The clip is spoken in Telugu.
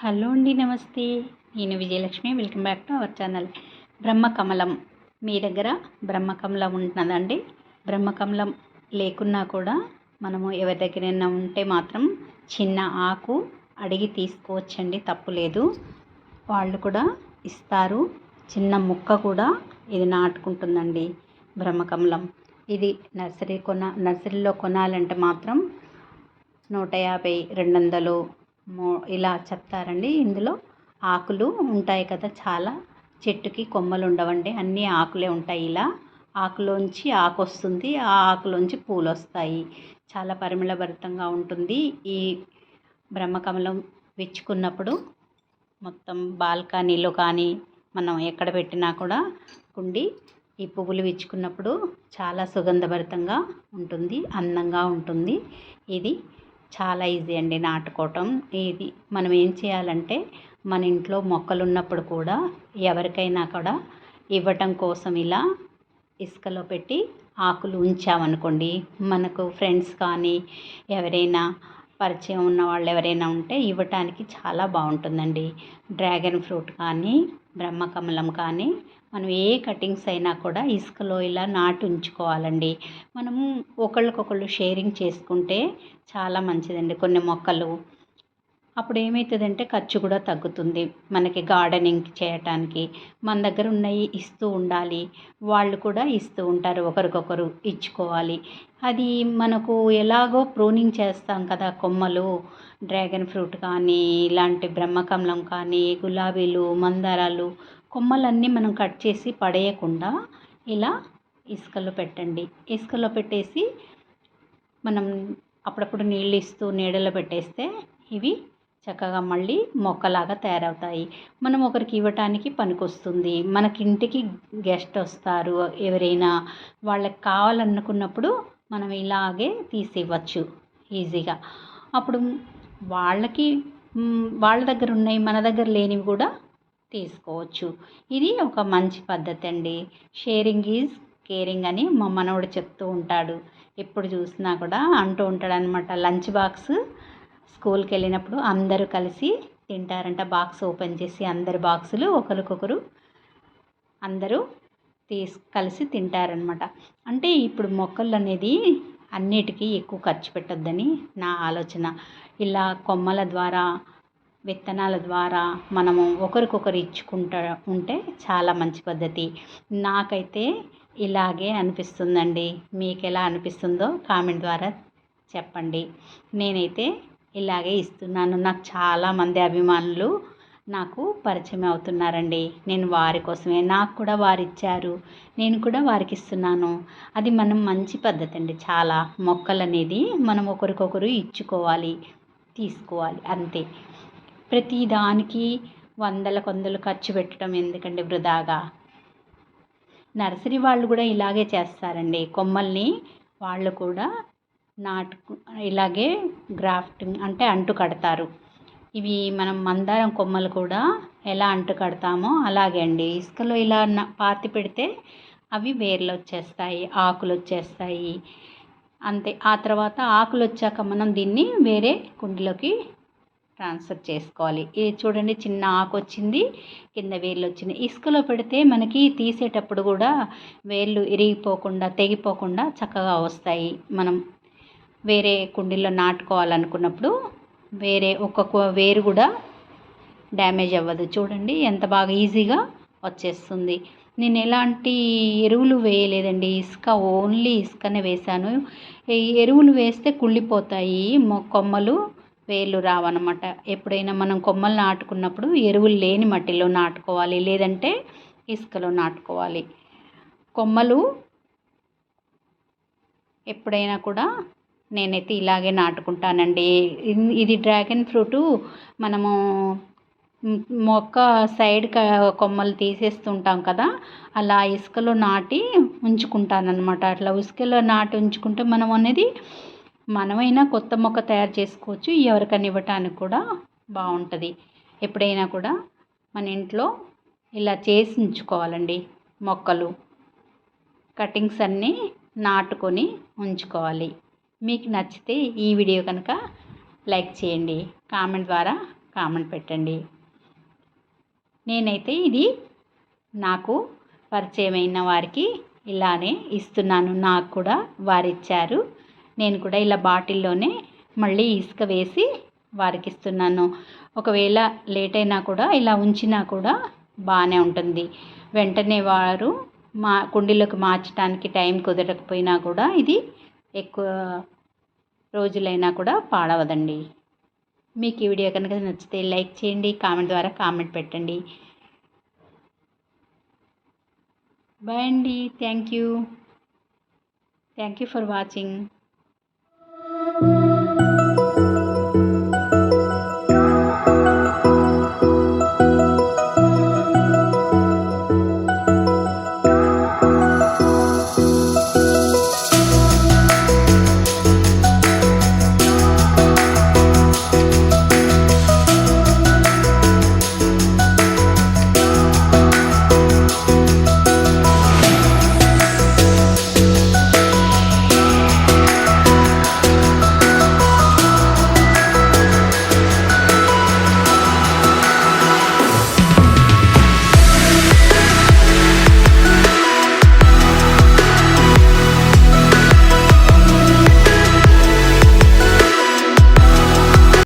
హలో అండి నమస్తే. నేను Vijayalakshmi welcome back to our channel. బ్రహ్మకమలం. మీ దగ్గర బ్రహ్మకమలం ఉంటున్నదండి బ్రహ్మకమలం లేకున్నా కూడా మనము ఎవరి దగ్గరైనా ఉంటే మాత్రం చిన్న ఆకు అడిగి తీసుకోవచ్చండి తప్పులేదు వాళ్ళు కూడా ఇస్తారు. చిన్న ముక్క కూడా ఇది నాటుకుంటుందండి బ్రహ్మకమలం. ఇది నర్సరీ కొన నర్సరీలో కొనాలంటే మాత్రం నూట యాభై రెండు వందలు మో ఇలా చెప్తారండి. ఇందులో ఆకులు ఉంటాయి కదా చాలా. చెట్టుకి కొమ్మలు ఉండవండి. అన్నీ ఆకులే ఉంటాయి ఇలా. ఆకులోంచి ఆకు వస్తుంది. ఆ ఆకులోంచి పూలు వస్తాయి. చాలా పరిమళభరితంగా ఉంటుంది. ఈ బ్రహ్మకమలం విచ్చుకున్నప్పుడు మొత్తం బాల్కనీలో కానీ మనం ఎక్కడ పెట్టినా కూడా కుండి ఈ పువ్వులు విచ్చుకున్నప్పుడు చాలా సుగంధభరితంగా ఉంటుంది. అందంగా ఉంటుంది. ఇది చాలా ఈజీ అండి నాటుకోవటం. ఇది మనం ఏం చేయాలంటే మన ఇంట్లో మొక్కలు ఉన్నప్పుడు కూడా ఎవరికైనా కూడా ఇవ్వటం కోసం ఇలా ఇసుకలో పెట్టి ఆకులు ఉంచామనుకోండి. మనకు ఫ్రెండ్స్ కానీ ఎవరైనా పరిచయం ఉన్న వాళ్ళు ఎవరైనా ఉంటే ఇవ్వటానికి చాలా బాగుంటుందండి. డ్రాగన్ ఫ్రూట్ కానీ బ్రహ్మకమలం కానీ మనం ఏ కటింగ్స్ అయినా కూడా ఇసుకలో ఇలా నాటి ఉంచుకోవాలండి. మనము ఒకళ్ళకొకళ్ళు షేరింగ్ చేసుకుంటే చాలా మంచిదండి కొన్ని మొక్కలు. అప్పుడు ఏమవుతుందంటే ఖర్చు కూడా తగ్గుతుంది. మనకి గార్డెనింగ్ చేయటానికి మన దగ్గర ఉన్నవి ఇస్తూ ఉండాలి. వాళ్ళు కూడా ఇస్తూ ఉంటారు ఒకరికొకరు ఇచ్చుకోవాలి. అది మనకు ఎలాగో ప్రూనింగ్ చేస్తాం కదా కొమ్మలు డ్రాగన్ ఫ్రూట్ కానీ ఇలాంటి బ్రహ్మకమలం కానీ గులాబీలు మందారాలు కొమ్మలన్నీ మనం కట్ చేసి పడేయకుండా ఇలా ఇసుకలో పెట్టండి. ఇసుకలో పెట్టేసి మనం అప్పుడప్పుడు నీళ్ళు ఇస్తూ నీడలో పెట్టేస్తే ఇవి చక్కగా మళ్ళీ మొక్కలాగా తయారవుతాయి. మనం ఒకరికి ఇవ్వటానికి పనికొస్తుంది. మనకి ఇంటికి గెస్ట్ వస్తారు ఎవరైనా. వాళ్ళకి కావాలనుకున్నప్పుడు మనం ఇలాగే తీసి ఇవ్వచ్చు ఈజీగా. అప్పుడు వాళ్ళకి వాళ్ళ దగ్గర ఉన్నాయి మన దగ్గర లేనివి కూడా తీసుకోవచ్చు. ఇది ఒక మంచి పద్ధతి అండి షేరింగ్ ఈజ్ కేరింగ్ అని మా మనవడు చెప్తూ ఉంటాడు. ఎప్పుడు చూసినా కూడా అంటూ ఉంటాడు అనమాట లంచ్ బాక్స్ స్కూల్కి వెళ్ళినప్పుడు అందరూ కలిసి తింటారంట. బాక్స్ ఓపెన్ చేసి అందరు బాక్సులు ఒకరికొకరు అందరూ తీస్ కలిసి తింటారనమాట అంటే ఇప్పుడు మొక్కలు అనేది అన్నిటికీ ఎక్కువ ఖర్చు పెట్టొద్దని నా ఆలోచన. ఇలా కొమ్మల ద్వారా విత్తనాల ద్వారా మనము ఒకరికొకరు ఇచ్చుకుంటా ఉంటే చాలా మంచి పద్ధతి. నాకైతే ఇలాగే అనిపిస్తుందండి. మీకు ఎలా అనిపిస్తుందో కామెంట్ ద్వారా చెప్పండి. నేనైతే ఇలాగే ఇస్తున్నాను. నాకు చాలామంది అభిమానులు నాకు పరిచయం అవుతున్నారండి. నేను వారి కోసమే. నాకు కూడా వారు ఇచ్చారు. నేను కూడా వారికి ఇస్తున్నాను. అది మనం మంచి పద్ధతి అండి చాలా. మొక్కలు అనేది మనం ఒకరికొకరు ఇచ్చుకోవాలి తీసుకోవాలి అంతే. ప్రతిదానికి వందల కొందలు ఖర్చు పెట్టడం ఎందుకండి వృధాగా? నర్సరీ వాళ్ళు కూడా ఇలాగే చేస్తారండి. కొమ్మల్ని వాళ్ళు కూడా నాటు ఇలాగే గ్రాఫ్టింగ్ అంటే అంటు కడతారు. ఇవి మనం మందారం కొమ్మలు కూడా ఎలా అంటు కడతామో అలాగే అండి. ఇసుకలో ఇలా పాతి పెడితే అవి వేర్లు వచ్చేస్తాయి ఆకులు వచ్చేస్తాయి. అంతే. ఆ తర్వాత ఆకులు వచ్చాక మనం దీన్ని వేరే కుండీలోకి ట్రాన్స్ఫర్ చేసుకోవాలి. ఇది చూడండి చిన్న ఆకు వచ్చింది కింద వేర్లు వచ్చినాయి ఇసుకలో పెడితే మనకి తీసేటప్పుడు కూడా వేర్లు ఇరిగిపోకుండా తెగిపోకుండా చక్కగా వస్తాయి. మనం వేరే కుండీలో నాటుకోవాలనుకున్నప్పుడు వేరే ఒక్కొక్క వేరు కూడా డ్యామేజ్ అవ్వదు. చూడండి ఎంత బాగా ఈజీగా వచ్చేస్తుంది. నేను ఎలాంటి ఎరువులు వేయలేదండి. ఇసుక ఓన్లీ ఇసుకనే వేశాను. ఈ ఎరువులు వేస్తే కుళ్ళిపోతాయి కొమ్మలు వేర్లు రావన్నమాట. ఎప్పుడైనా మనం కొమ్మలు నాటుకున్నప్పుడు ఎరువులు లేని మట్టిలో నాటుకోవాలి లేదంటే ఇసుకలో నాటుకోవాలి. కొమ్మలు ఎప్పుడైనా కూడా నేనైతే ఇలాగే నాటుకుంటానండి. ఇది డ్రాగన్ ఫ్రూటు మనము మొక్క సైడ్ కొమ్మలు తీసేస్తుంటాం కదా అలా ఇసుకలో నాటి ఉంచుకుంటానన్నమాట. అట్లా ఇసుకలో నాటి ఉంచుకుంటే మనం అనేది మనమైనా కొత్త మొక్క తయారు చేసుకోవచ్చు. ఎవరికైనా ఇవ్వటానికి కూడా బాగుంటుంది. ఎప్పుడైనా కూడా మన ఇంట్లో ఇలా చేసి ఉంచుకోవాలండి మొక్కలు. కటింగ్స్ అన్నీ నాటుకొని ఉంచుకోవాలి. మీకు నచ్చితే ఈ వీడియో కనుక లైక్ చేయండి కామెంట్ ద్వారా కామెంట్ పెట్టండి. నేనైతే ఇది నాకు పరిచయమైన వారికి ఇలానే ఇస్తున్నాను. నాకు కూడా వారిచ్చారు. నేను కూడా ఇలా బాటిల్లోనే మళ్ళీ ఇసుక వేసి వారికి ఇస్తున్నాను ఒకవేళ లేట్ అయినా కూడా ఇలా ఉంచినా కూడా బాగానే ఉంటుంది. వెంటనే వారు మా కుండీలోకి మార్చడానికి టైం కుదరకపోయినా కూడా ఇది ఎక్కువ రోజులైనా కూడా పాడవదండి. మీకు ఈ వీడియో కనుక నచ్చితే లైక్ చేయండి కామెంట్ ద్వారా కామెంట్ పెట్టండి. బాయ్ అండి. Thank you. Thank you for watching.